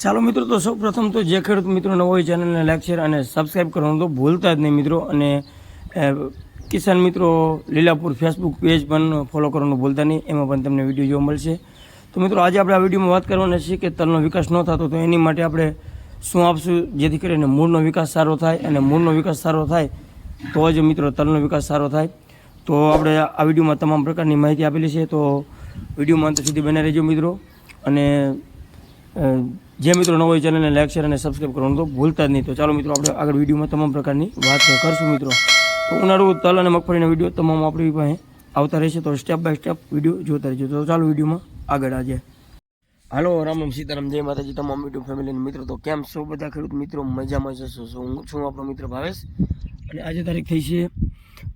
ચાલો મિત્રો, તો સૌ પ્રથમ તો જે ખેડૂત મિત્રો નવો હોય ચેનલને લાઈક શેર અને સબસ્ક્રાઈબ કરવાનું તો ભૂલતા જ નહીં મિત્રો. અને કિસાન મિત્રો, લીલાપુર ફેસબુક પેજ પણ ફોલો કરવાનું ભૂલતા નહીં. એમાં પણ તમને વીડિયો જોવા મળશે. તો મિત્રો, આજે આપણે આ વિડીયોમાં વાત કરવાના છીએ કે તલનો વિકાસ ન થતો તો એની માટે આપણે શું આપશું? જેથી કરીને મૂળનો વિકાસ સારો થાય અને મૂળનો વિકાસ સારો થાય તો જ મિત્રો તલનો વિકાસ સારો થાય. તો આપણે આ વિડીયોમાં તમામ પ્રકારની માહિતી આપેલી છે. તો વિડીયોમાં અંત સુધી બને રહેજો મિત્રો. અને જે મિત્રો નવો હોય ચેનલને લાઈક શેર અને સબસ્ક્રાઈબ કરવાનું તો ભૂલતા જ નહીં. તો ચાલો મિત્રો, આપણે આગળ વિડીયોમાં તમામ પ્રકારની વાત કરશું મિત્રો. તો ઉનાળુ, તલ અને મગફળીના વીડિયો તમામ આપણી પાસે આવતા રહેશે. તો સ્ટેપ બાય સ્ટેપ વીડિયો જોતા રહેજો. તો ચાલો વિડીયોમાં આગળ આજે હાલો, રામ રામ, સીતારામ, જય માતાજી, તમામ યુટ્યુબ ફેમિલીના મિત્રો. તો કેમ છો બધા ખેડૂત મિત્રો? મજામાં જશો છો હું છું આપણો મિત્ર ભાવેશ? અને આજે તારીખ થઈ છે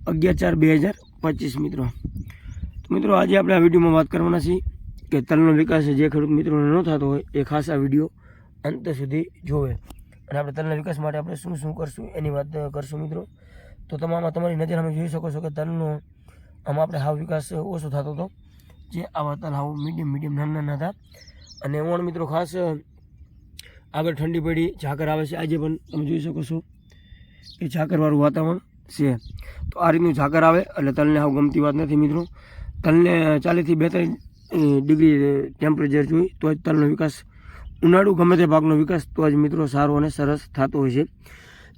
અગિયાર ચાર બે હજાર પચીસ મિત્રો. તો મિત્રો, આજે આપણે આ વિડીયોમાં વાત કરવાના છીએ કે તલનો વિકાસ જે ખેડૂત મિત્રોને ન થતો હોય, એ ખાસ આ વીડિયો અંત સુધી જોવે. અને આપણે તલના વિકાસ માટે આપણે શું શું કરશું એની વાત કરશું મિત્રો. તો તમામાં તમારી નજર અમે જોઈ શકો છો કે તલનો આમાં આપણે હાવ વિકાસ ઓછો થતો હતો, જે આવા તલ હાવ મીડિયમ મીડિયમ નાના નાના હતા. અને ઓણ મિત્રો ખાસ આગળ ઠંડી પડી, ઝાકર આવે છે. આજે પણ તમે જોઈ શકો છો કે ઝાકરવાળું વાતાવરણ છે. તો આ રીતનું ઝાકર આવે, એટલે તલને હાવ ગમતી વાત નથી મિત્રો. તલને ચાલીસથી બેતાલીસ ડિગ્રી ટેમ્પરેચર જોઈ, તો જ તલનો વિકાસ ઉનાળુ ગમે તે પાકનો વિકાસ, તો જ મિત્રો સારો અને સરસ થતો હોય છે.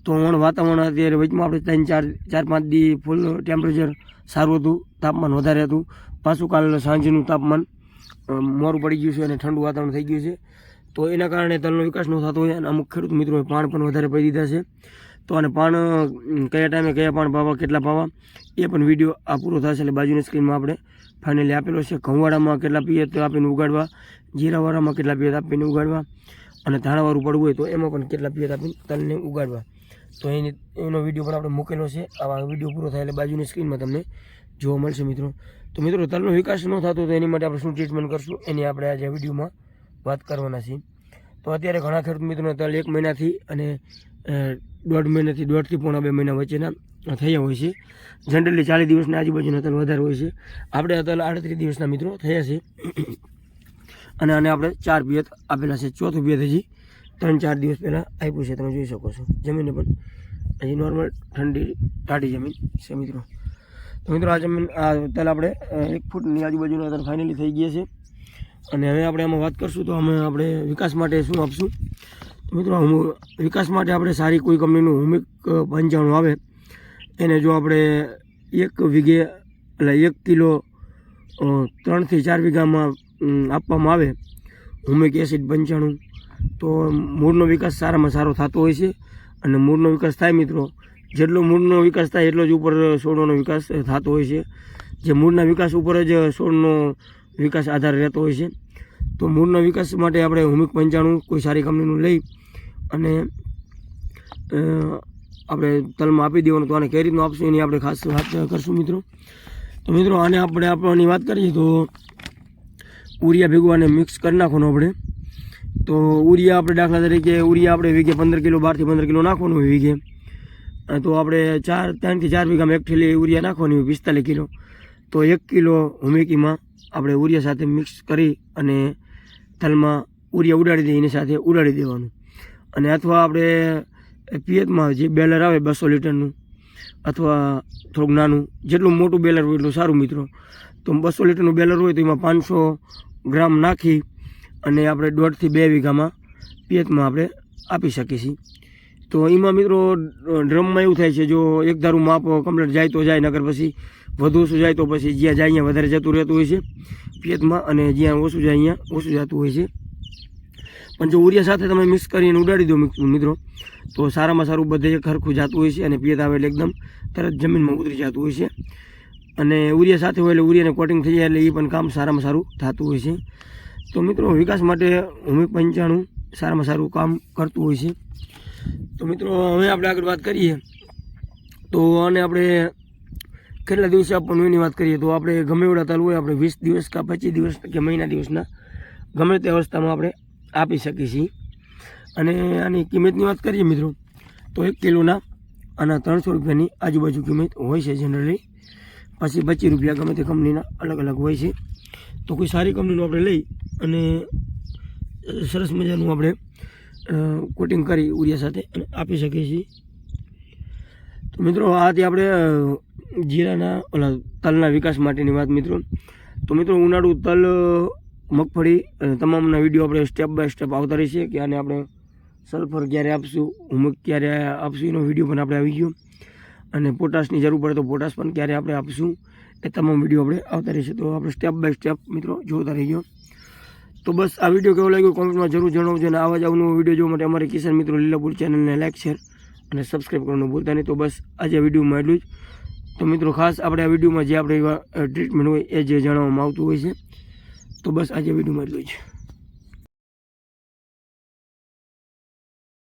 તો ઓણ વાતાવરણ અત્યારે વચમાં આપણે ત્રણ, ચાર ચાર, પાંચ દી ફૂલ ટેમ્પરેચર સારું હતું, તાપમાન વધારે હતું. પાછું કાલ સાંજનું તાપમાન મોરું પડી ગયું છે અને ઠંડુ વાતાવરણ થઈ ગયું છે. તો એના કારણે તલનો વિકાસ ન થતો હોય અને અમુક ખેડૂત મિત્રોએ પાણ પણ વધારે પડી દીધા છે. તો અને પાણ કયા ટાઈમે કયા પાણ પાવા કેટલા પાવા એ પણ વીડિયો આ પૂરો થશે એટલે બાજુની સ્ક્રીનમાં આપણે ફાઇનલી આપેલો છે. ઘઉંવાળામાં કેટલા પિયત આપીને ઉગાડવા જીરાવાળામાં કેટલા પિયત આપીને ઉગાડવા, અને ધાણાવાળું પડવું હોય તો એમાં પણ કેટલા પિયત આપીને તલને ઉગાડવા. તો એની, એનો વીડિયો પણ આપણે મૂકેલો છે. આવા વીડિયો પૂરો થાય એટલે બાજુની સ્ક્રીનમાં તમને જોવા મળશે મિત્રો. તો મિત્રો, તલનો વિકાસ ન થતો તો એની માટે આપણે શું ટ્રીટમેન્ટ કરશું, એની આપણે આજે વિડીયોમાં વાત કરવાના છીએ. તો અત્યારે ઘણા ખેડૂત મિત્રોને તલ એક મહિનાથી અને દોઢ મહિનાથી, દોઢથી પોણા બે મહિના વચ્ચેના થયા હોય છે. જનરલી ચાલીસ દિવસના આજુબાજુના તલ વધારે હોય છે. આપણે અત્યારે આડત્રીસ દિવસના મિત્રો થયા છે. અને આને આપણે ચાર પિયત આપેલા છે. ચોથું પિયત હજી ત્રણ ચાર દિવસ પહેલાં આપ્યું છે. તમે જોઈ શકો છો. જમીનને પણ હજી નોર્મલ ઠંડી ટાઢી જમીન છે મિત્રો. તો મિત્રો આ જમીન તલ આપણે એક ફૂટની આજુબાજુના તલ ફાઇનલી થઈ ગયા છે. અને હવે આપણે આમાં વાત કરશું તો અમે આપણે વિકાસ માટે શું આપશું? મિત્રો વિકાસ માટે આપણે સારી કોઈ કંપનીનું હુમિક પંચાણું આવે. એને જો આપણે એક વીઘે, એટલે એક કિલો ત્રણથી ચાર વીઘામાં આપવામાં આવે હુમિક એસિડ પંચાણું, તો મૂળનો વિકાસ સારામાં સારો થતો હોય છે. અને મૂળનો વિકાસ થાય મિત્રો, જેટલો મૂળનો વિકાસ થાય એટલો જ ઉપર છોડનો વિકાસ થતો હોય છે. જે મૂળના વિકાસ ઉપર જ છોડનો વિકાસ આધાર રહેતો હોય છે. તો મૂળના વિકાસ માટે આપણે હુમિક પંચાણું કોઈ સારી કંપનીનું લઈ અને આપણે તલમાં આપી દેવાનું તો આને કઈ રીતનું આપશું એની આપણે ખાસ વાત કરશું મિત્રો. તો મિત્રો આને આપણે આપવાની વાત કરીએ તો ઉરિયા ભેગું આને મિક્સ કરી નાખવાનું આપણે. તો ઉરિયા આપણે દાખલા તરીકે, ઉરિયા આપણે વીઘે પંદર કિલો, બારથી પંદર કિલો નાખવાનું હોય વીઘે. તો આપણે ચાર, ત્રણથી ચાર વીઘામાં એક થેલી ઉરિયા નાખવાની હોય, પિસ્તાલીસ કિલો. તો એક કિલો હુમેકીમાં આપણે ઉરિયા સાથે મિક્સ કરી અને તલમાં ઉરિયા ઉડાડી દઈએ એની સાથે ઉડાડી દેવાનું. અને અથવા આપણે પિયતમાં જે બેલર આવે બસો લીટરનું, અથવા થોડુંક નાનું, જેટલું મોટું બેલર હોય એટલું સારું મિત્રો. તો બસો લીટરનું બેલર હોય તો એમાં પાંચસો ગ્રામ નાખી અને આપણે દોઢથી બે વીઘામાં પિયતમાં આપણે આપી શકીએ છીએ. તો એમાં મિત્રો, ડ્રમમાં એવું થાય છે, જો એક ધારું માપ કમ્પ્લીટ જાય તો જાય નગર પછી વધુ સુજાય તો પછી જ્યાં જાય અહીંયા વધારે જતું રહેતું હોય છે પિયતમાં અને જ્યાં ઓછું જાય અહીંયા ઓછું જતું હોય છે. પણ જો ઉરિયા સાથે તમે મિક્સ કરીને ઉડાડી દો મિત્રો, તો સારામાં સારું બધે હરખું જતું હોય છે અને પિયત આવે એટલે એકદમ તરત જમીનમાં ઉતરી જતું હોય છે. અને ઉરિયા સાથે હોય એટલે ઉરિયાને કોટિંગ થઈ જાય એટલે એ પણ કામ સારામાં સારું થતું હોય છે. તો મિત્રો, વિકાસ માટે હુમિક પંચાણું સારામાં સારું કામ કરતું હોય છે. તો મિત્રો, હવે આપણે આગળ વાત કરીએ. તો આને આપણે કેટલા દિવસે આપવાનું એની વાત કરીએ તો આપણે ગમે એવડા તાલુ હોય આપણે વીસ દિવસ કે પચીસ દિવસ કે મહિના દિવસના ગમે તે અવસ્થામાં આપણે આપી શકીએ છીએ. અને આની કિંમતની વાત કરીએ મિત્રો, તો એક કિલોના આના ત્રણસો રૂપિયાની આજુબાજુ કિંમત હોય છે જનરલી પછી પચીસ રૂપિયા ગમે તે કંપનીના અલગ અલગ હોય છે. તો કોઈ સારી કંપનીનું આપણે લઈ અને સરસ મજાનું આપણે કોટિંગ કરી ઉરિયા સાથે આપી શકીએ છીએ. મિત્રો, આથી આપણે જીરાના, ઓલા તલના વિકાસ માટેની વાત મિત્રો. તો મિત્રો, ઉનાળુ તલ મગફળી અને તમામના વીડિયો આપણે સ્ટેપ બાય સ્ટેપ આવતા રહીશે કે આને આપણે સલ્ફર ક્યારે આપશું હુમક ક્યારે આપશું, એનો વીડિયો પણ આપણે આવી ગયો. અને પોટાશની જરૂર પડે તો પોટાશ પણ ક્યારે આપણે આપશું, એ તમામ વીડિયો આપણે આવતા રહેશે તો આપણે સ્ટેપ બાય સ્ટેપ મિત્રો જોતા રહીજો તો બસ આ વીડિયો કેવો લાગ્યો? કોમેન્ટમાં જરૂર જણાવજો અને આવા જ અવનવો વીડિયો જોવા માટે અમારી કિસાન મિત્રો લીલાપુર ચેનલને લાઈક શેર અને સબસ્ક્રાઈબ કરવાનું ભૂલતા નહીં. તો બસ આજે વિડીયોમાં એટલું જ. તો મિત્રો, ખાસ આપણે આ વિડીયોમાં જે આપણે ટ્રીટમેન્ટ હોય એ જે જણાવવામાં આવતું હોય છે. તો બસ આજે વિડીયોમાં એટલું જ.